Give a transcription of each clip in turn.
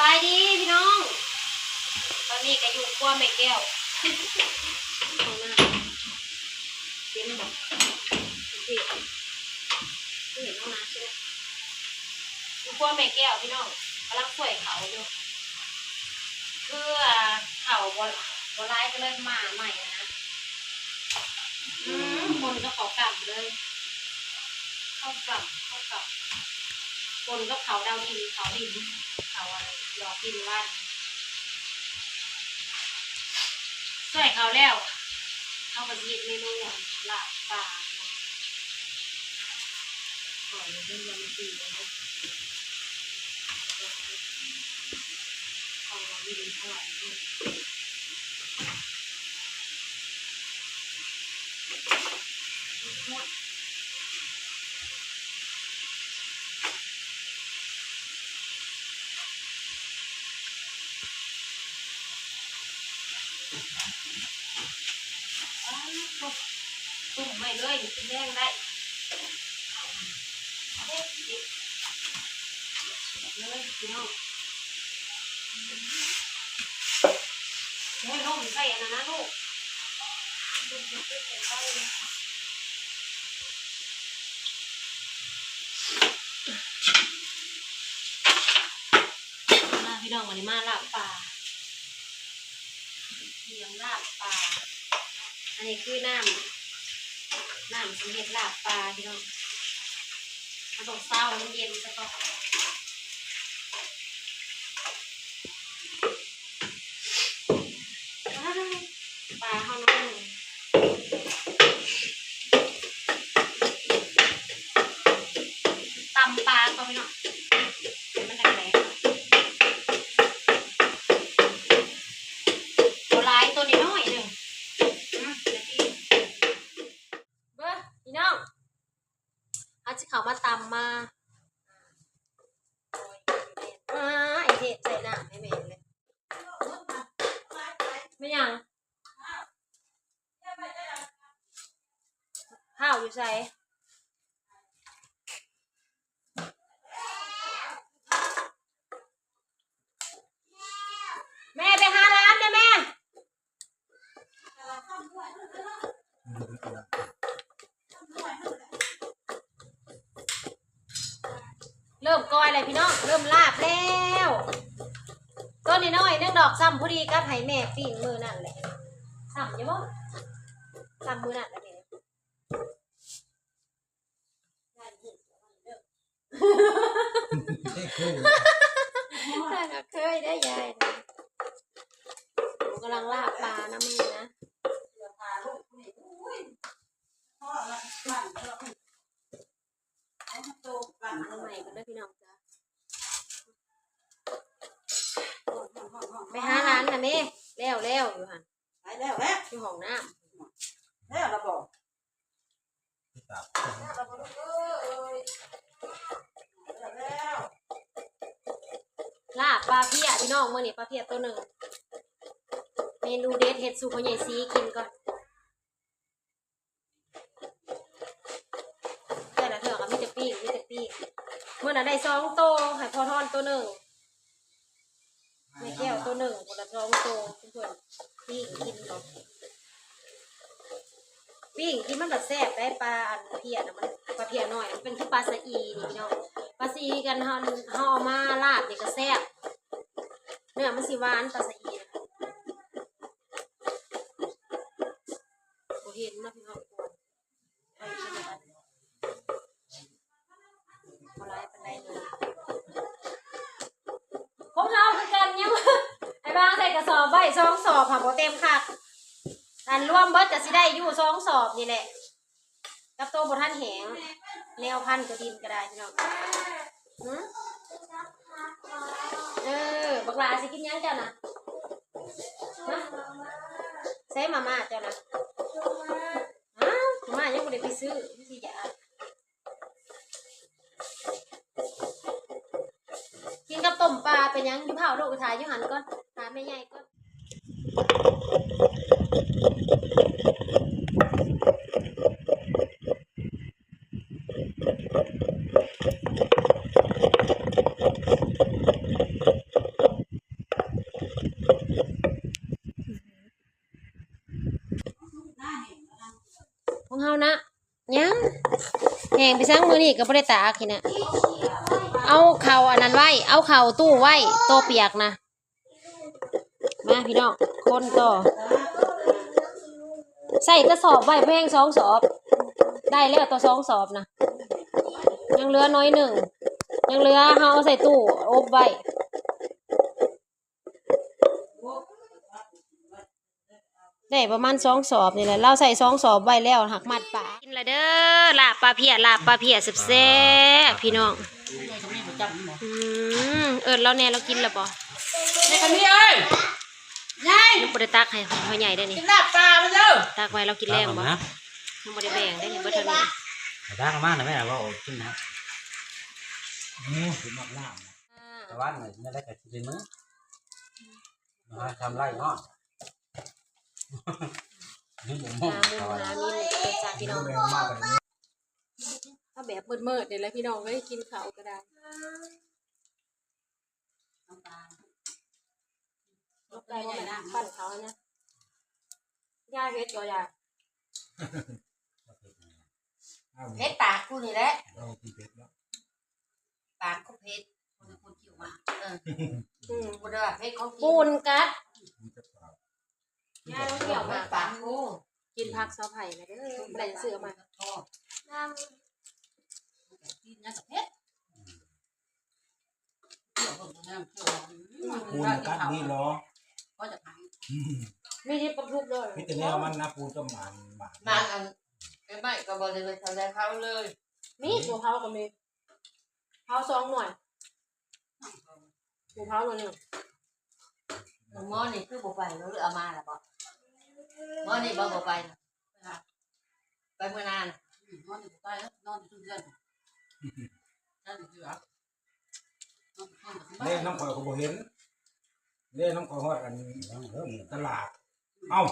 บายดีพี่น้อง ตอนนี้ก็อยู่ครัวแม่แก้วเอาหน้าเต็มแบบเด็ดเห็นเอานะใช่ไหมอยู่ครัวแม่แก้วพี่น้องกำลังสวยเขาอยู่เพื่อเขาบอลร้ายก็เลยมาใหม่นะอืมคนก็เขากลับเลยเข้ากลับเข้ากลับคนก็เขาดาวดินเขาดิน เขาหลอกดินว่านใส่เขาแล้ว เขาไปยีดเมนูหลาบปลาก่อนเรื่องยำตีนะเอาไม่ดีเท่าไหร่ด้วยหมด มไม่เลยกินแดงได้เด็ดเลยพี่น้องให้ยลูกใส่อันนั้นนะลูกลูกจะใส่ใส่เลยมาพี่น้องวันนี้มาลาบปลาเลี้ยงลาบปลาอันนี้คือน้ำ น้ำสำเร็จลาบปลาพี่น้องมันต้องเศร้ามันเย็นซะก่อนปลาเขาน้อยหนึ่งตำปลาก็พี่น้องให้มันแดงๆตัวลายตัวนี้น้อยหนึ่ง อืมเดี๋ยวพี่เบ้อพี่น้องอาจจะเขามาตำมาอ่าไอเห็ดใส่น้ำให้แม่เลยไม่ยังข้าวอยู่ ใส่แม่ไปหาร้านเด้อแม่เริ่มก้อยเลยพี่น้องเริ่มลาบแล้วต้นนี้น้อยเนื่องดอกซ้ำพอดีกับไห้แม่ปีนมือนั่นแหละซ้ำอยังบ่ซ้ำมือนั่นแหละ แม่ถ้าก็เคยได้ยายนะหนูกำลังลาบปลานะแม่นะเอาใหม่กันด้วยพี่น้องจ้าไปหาร้านนะแม่แล้วแล้วอยู่หันไปแล้วแหละอยู่ห้องน้แล้วเราบอกแล้วำ ลาบปลาเพียพี่น้องเมื่อนี่ปลาเพียตัวหนึ่ง เมนูเด็ดเห็ดสูพ่อใหญ่ซีกินก่อนแต่ละเถื่อก็มีแต่ปีกมีแต่ปีกเมื่อนั้นได้สองโตวให้พอทอนตัวหนึ่งไม่แก้วตัวหนึ่งคนละสองโตวเพื่อนๆปีกกินก่อน ปิ้งกินมันแบบแซ่บได้ปลาอันเพียนะมันปลาเพียหน่อยมันเป็นคือปลาสะอีนี่พี่น้องปลาสะอีกันเฮาเฮาเอามาลาบนี่ก็แซ่บเนื้อมันสิหวานปลาสะอีนะโอเห็นนาะพี่น้องกวนไปใช่ไหมคะบ่หลายปานใดเลยของเฮาคือกันยังไอ้บางใส่กระสอบไว้สองสอบค่ะบ่เต็มค่ะ อันร่วมเบิดก็สิได้อยู่สองสอบนี่แหละ กับโตวบท่านแหงแนวพันกระดินก็ได้พี่น้องหืมเออบักหลาสิกินหยังเจ้านะฮะใส่มาม่าเจ้านะอ้าวมาม่ายังบ่ได้ไปซื้อที่อยากกินกับต้มปลาเป็นหยังอยู่เผาลูกกระทายอยู่หันก่อนหาแม่ใหญ่ก่อน ขงเฮานะยังแหงไปสร้างมือนี่ก็บ่ได้ตากนี่นะเอาเข่าอันนั้นไหวเอาเข่าตู้ไหวโตเปียกนะ มาพี่น้องคนต่อ ใส่กระสอบไว้แพงสองสอบ ได้แล้วตัวสองสอบนะยังเหลือน้อยหนึ่ง ยังเหลือเฮาเอาใส่ตู้อบไว้ได้ประมาณสองสอบนี่แหละเราใส่สองสอบไว้แล้วหักมัดปลากินละเด้อลาบปลาเพียลาบปลาเพียแซ่บๆพี่น้องอืมเอิญเราแน่เรากินแล้วปะนี่กันนี่เอ้ย ยายลูกบไดตักให้พ่อใหญ่ได้นี่กินลาบปลามาเด้อตักไว้เรากินแรงบ่นะยังบ่ได้แบ่งได้นี่บ่เท่านี้แต่ด้านมากนะแม่ว่าโอ้ขึ้นนะนี่คือมักล่ามแต่ว่าเนี่ยไม่ได้แต่ทีนึงมาทำไรเนาะนี่ผมมองหามุมหามีนเป็นจ้าพี่น้องแรงมากเลยนี่ถ้าแบบมืดๆนี่แหละพี่น้องไม่ได้กินข้าวก็ได้ กได้บ่แม่ปั้นเขาเนี่ยยายเฮ็ดบ่ยายเพชรปากกูนี่แหละเรากินเป็ดแล้วปากกูเพชรคนคนคิวมาเอออืมกูได้ว่าเพชรเขากิปูนกัดมีแต่ปลายายเราเกี่ยวปามากปากกูกินผักซอไผ่นะเด้อบ่ได้จะซื้อมาทอดกินนะกับเพชรเกี่ยวกับน้ำเกี่ยวปูนกัดนี่เหรอ ก็จะหายมีที่ประทุกเลยพิจารณามันนะปูนก็หมันหมันมาอันไอ้ไม่ก็บริเลยทำได้เขาเลยมีตัวเผาก็มีเผาสองหน่วยตัวเผาหน่วยหนึ่งหมอนี่คือบ่ไปแล้วหรือเอามาล่ะบ่หมอนี่บ่บ่ไปไปเมื่อนานนอนอยู่ใต้นอนอยู่ทุกเดือนนั่นคืออะเล่นน้ำข่อยก็บ่เห็น เล่นน้ำข่อยฮอดกันต้องเริ่มตลาด เอ้า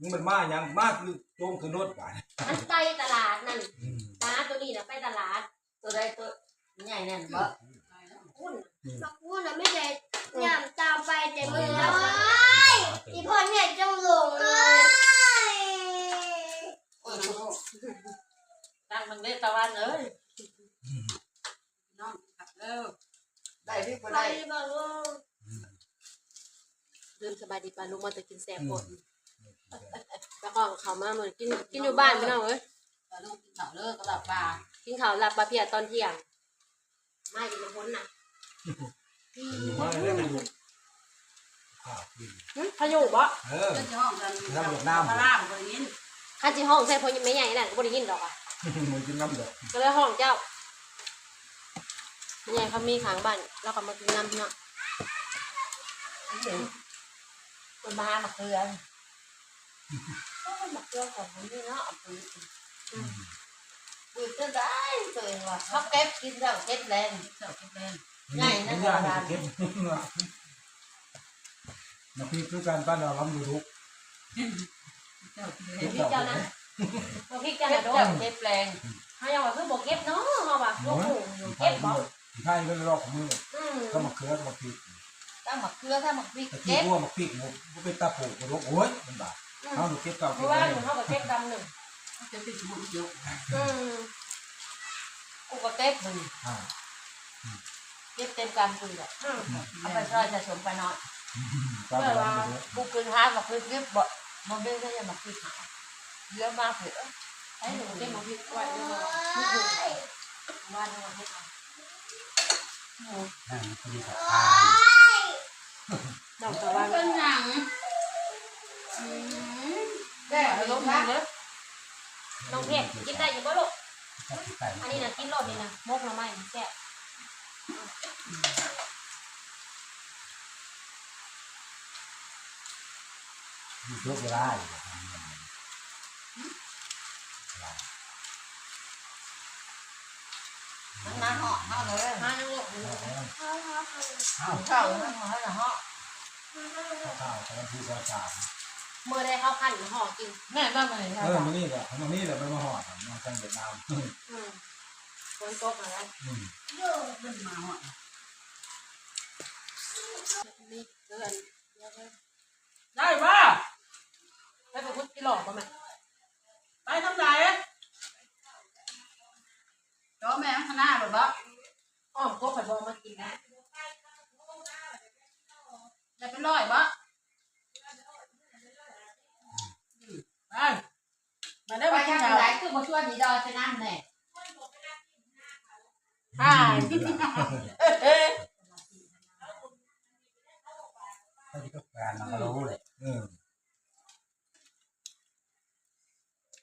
มึงมันมาหยังมาคือโจงคือรถป่ะมันไปตลาดนั่นอืมตาตัวนี้นะไปตลาด ตัวใดตัวใหญ่แน่นบ่หุ้นบักพูดนะไม่ได้ยามตามไปแต่มือแล้วอีอีพพ่อเนี่ยจงหลงเลยโอ้ยตั้งมันได้ตะวันเลยน้องขับเร็วได้พี่บ่ไปได้ บอกว่าลืมสบายดีป่ะลุงมาจะกินแซ่บหมดแล้วก็เขามาเหมือนกินกินอยู่บ้านพี่น้องเอ้ยแต่ลูกกินข้าวเลิกก็หลับปลากินข้าวหลับปลาเพียตอนเที่ยงมาอยู่ในพ้นน่ะมาเล่นอยู่ข้าวกินหึพายุบ่เออเจ้าห้องกันน้ำหยดน้ำพระรามคนนี้ข้าจีห้องใส่พอไม่ใหญ่นั่นก็บ่ได้ยินดอกอะมึงกินน้ำเดือดก็เลยห้องเจ้าไม่ใหญ่เขามีขางบ้านเราก็มากินน้ำพี่น้องคนมามาเกลือมาเกลือก่อนผมนี่เนาะปืนปืนจะได้ตัวเองว่าเขาเก็บกินแล้วเก็บแรงเจ้าเก็บแรงนี่มันยากที่จะเก็บมาพี่คือการปั้นเราล้ำยูทูบเจ้าเก็บพริกดอกเจ้านะบ่พริกเจ้าเก็นะ บโดเจ้านเก็บแรงเฮายังว่าคือบ่เก็บเนาะเฮาว่าลูกหมูอยู่ไทเก็ยบบ่ไทยก็รอกมืออืมก็มาเคือกมาพริก ถ้าหมักเกลือถ้าหมักพริกตะกี้เก็บพวกมาพริกหมูก็เป็นตาผูกกระโดกโอ้ยมันบาดเขาดูเก็บเก่าเพเก็บราะว่าไว้หนูเฮาก็เก็บดำหนึ่งจะติดสมุนเยอะอืมกูก็เก็บมึงอ่าเก็บเต็มการปืนอะอืมเอาไปช่วยจะสมไปนอนตามเมื่อไปว่าแล้วกูคืนห้ามาคืนเก็บบ่มาเบี้ยก็ยังมาคืนหาเยอะมากเลยไอ้หนูเก็เก็บบหมูมาพริกไว้ด้วยเนาะว่าในวันนี้นั่งกินกับ ดอกตะวันเป็นหนังแก่ลงมาเลยน้องเพชรกินได้อยู่บ่ลูกข้าวไก่อันนี้น่ะกินรสนี่นะมกหน่อไม้แซ่บยูทูบก็ได้ มันมาเหาะเหาะเลยมาจังลูกข้าวอ้าวเข้ามันเหาะเหาะข้าวตอนที่เราจามมื้อใดเขาคั่นห่อกินแม่บ้านมันเออมันนี่แหละมันนี่แหละมันมาห่อดมาทางเวียดนามอืมฝนตกอะไรอืมมันมาเหาะนี่เดือนได้ป่ะไปไปพุทธกิโลป่ะแม่ไปทำไหน แม่ข้างหน้าแบบว่าอ้อมครบผับอมากินนะจะเป็นร้อยบ่ไปมาได้ ไป ไป ทา ทาง ง ไหน ไหน คือมาช่วยนี่ดอยไปนั่นแน่ ใช่ ถ้าที่ก็แฟนมันก็รู้เลย เออ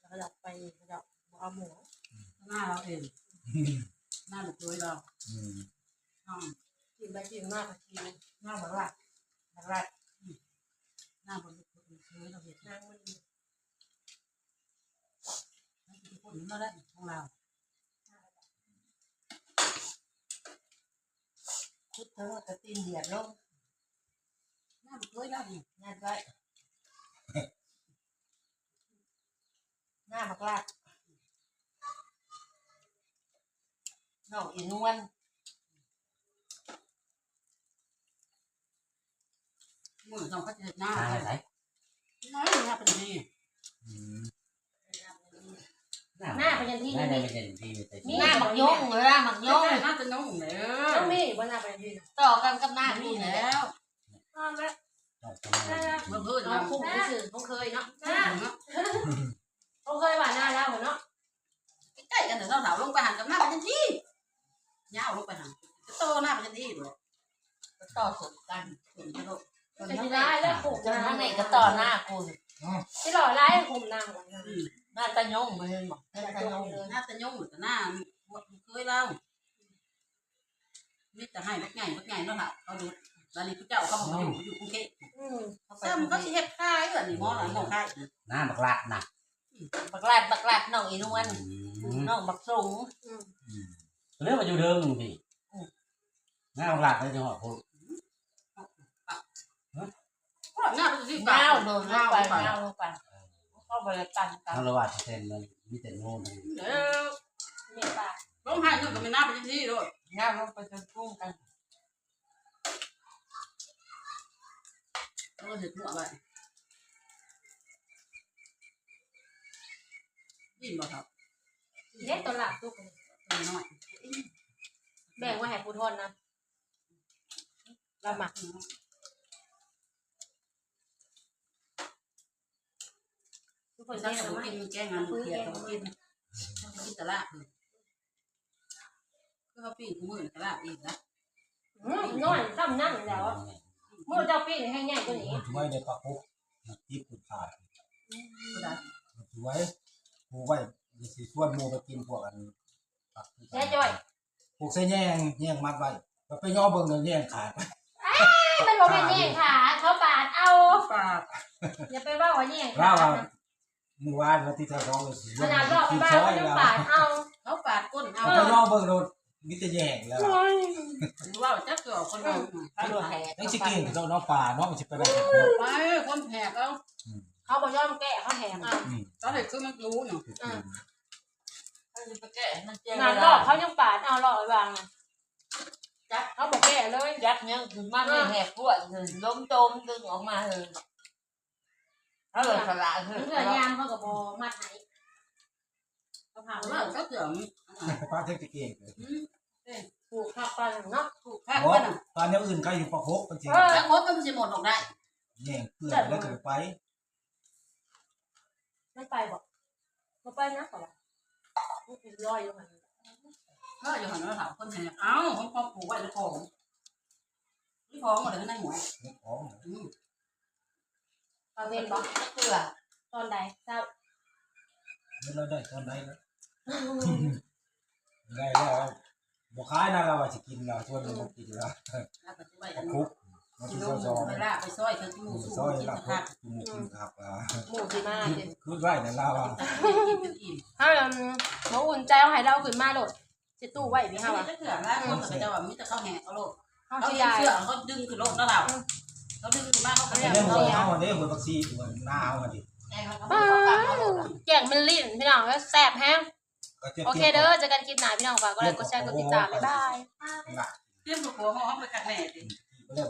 เราอยากไปเราอยากเอาหมู หน้าเราเองหน้าลูกด้วยเรา อืม อืม กินไปกินมากกินมากเหมือนว่าเหมือนว่า หน้าบนลูกด้วยเราเห็น นางมัน ทุกคนเราได้ของเราคุดเธอจะตีนเดียดลงหน้าลู หน้าเป็นยันที่หน้านี่ได้ไม่เป็นที่ไม่ใช่หน้ามักยงเลยนะมักยงหน้าจะน้องเลยต้องมีว่าหน้าเป็นยันที่ต่อกันกับหน้ามีพี่แล้แล้ววอ้าวแล้วเมื่อคืนเราเราคุ้มที่สื่อเขาเคยเนาะหน้าเขาเคยว่าหน้าแล้วเนาะใกล้กันเดี๋ยวเราลงไปหันกับหน้าเป็นที่ยาวลงไปหันจะโตหน้าเป็นที่ด้วยต่อสนกันเห็นไหมลูกจะที่ร้ายแล้วขู่จนข้างในก็ต่อหน้ากูที่หล่อร้ายคุมนางวันนั้น หน้าตะยงมาเห็นบอกหน้าตะยงหน้าจะยงหรือหน้าเคยเล่านี่จะให้บักไงบักไงเนาะค่ะเขาดูตอนนี้พี่เจ้าเขาบอกอยู่อยู่กรุงเทพอืมซ้ำเขาสิเฮ็ดค่ายเหรอนี่หมอหลังหมอค่ายหน้าบักละน่ะบักลาดบักลาดน้องอีนวลน้องบักสูงเรื่องมันอยู่เดิมพี่หน้าบักละเลยจังหวะพูดก็หน้าเป็นที่เงาโดนลงไปเงาลงไป เข้าไปตันกันทั้งระหว่างเส้นมันมีแต่งูนั่นเออเมียตาร้องไห้นึกก็ไม่น่าเป็นที่ด้วยเงาลงไปจนพุ่งกันแล้วก็เห็ดหัวไปยินบ่ครับเล็กตัวหลักตุกตัวน้อยแบ่งไว้ให้ผู้ทนนะเราหมัก ทุกคนได้ทำแต่ไมกินแกงงานเขียดต้องกินกินตลาดคือเขาปีนมือตลาดอีกนะน้อยซ้ำนั่งแล้วมือเจ้าปีนให้ใหญ่กว่านี้มันช่วยในปากคุกมันจิบขุดขาดก็ได้มันช่วยผูไว้มีสีส่วนหมูไปกินพวกอันแย่จ่อยพวกเส้นแยงแยงมัดไว้แล้วไปย่อเบิ่งเงินแยงขาดมันบอกเป็นแย่งขาเขาปาดเอาปากอย่าไปว่าว่าแย่งขาว่ามือวานมาที่ทะเลาะเลยสิขนาดรอบกินบ้าช้นอก็ยยังแล้วปาดเอาเขาปาดก้นเอาไปย่อเบิ่งโดนมิตรแยงแล้วหรือว่าจะเกี่ยวคนเราเขาโดนแหกนี่สิกินเราน้องป่าน้องมันสิไปได้กับคนไปคนแหกเอาเขาบอกย่อมแก้เขาแหงเอาอืมตอนเด็กคือมันรู้เนาะเขาจะไปแก้มันเจ๊งงานรอบเขายังปาดเอารอบไว้วางจัดเขาบอกแก้เลยยักษ์เนี่ยคือมันไม่แหกพวกคือล้มโจมดึงออกมาเลย เขาเลยสละคือเพื่อยามเขากับโบมัดไหนเขาผ่าว่าก็เกี่ยวป้าเทคนิคเก่งเลยผูกขับกันเนาะถูกแพ้เพราะกันอะตอนนี้อื่นใครอยู่ปากคุกจริงแล้วมดมันจะหมดออกได้แยงเพื่อนแล้วก็ไปไม่ไปบอกเขาไปนะก่อนมันเป็นรอยอยู่หันก็อยู่หันมาถามคนแหกเอ้าของพ่อผูกไว้ในของนี่ของหมดเลยในหัวเรื่อง ของตาเวนบอกเพื่อตอนใดเจ้านี่เราได้ตอนไหนแล้วได้แล้วบอกขายนะเราว่าจะกินเราชวนมันกินแล้วแล้วก็จะไปปากนคุกมันกิจะโลซอยไปลากไปซอยเธอที่หมูๆสู้ซอยกินหลักกระคุทะกกินครับอ่าหมูดีมากเลยคือไว้ในเราอะกินเป็นอิ่มถ้าเราอุ่นใจเอาให้เราขึ้นมาโดดจะตู้ไว้พี่ถ้าฮะมัวะนจะเถื่อนแล้วคนก็จะว่ามิตรเขาแหกเอาโลดเขาเขาชี้เชื่ยาอเขาดึงขึ้นโลดแล้วเรา เขาดึงขึ้นมาเขาก็ไม่แหกได้หัเอาวเอาอันนี้หัวบักซีหัวหน้าเอาอันนี้ไงเขาก็ไม่ต้องการเขาเลยแกงมันลิ้นพี่น้องแล้วแซ่บแห้งก็จะโอเคเด้อเจอกันคลิปหน้าพี่น้องฝากก็ไลค์กดแชร์กดติดตามบ๊ายบายเตรียมตัวหัวเขาไปกัดแหน่ดิ เรียก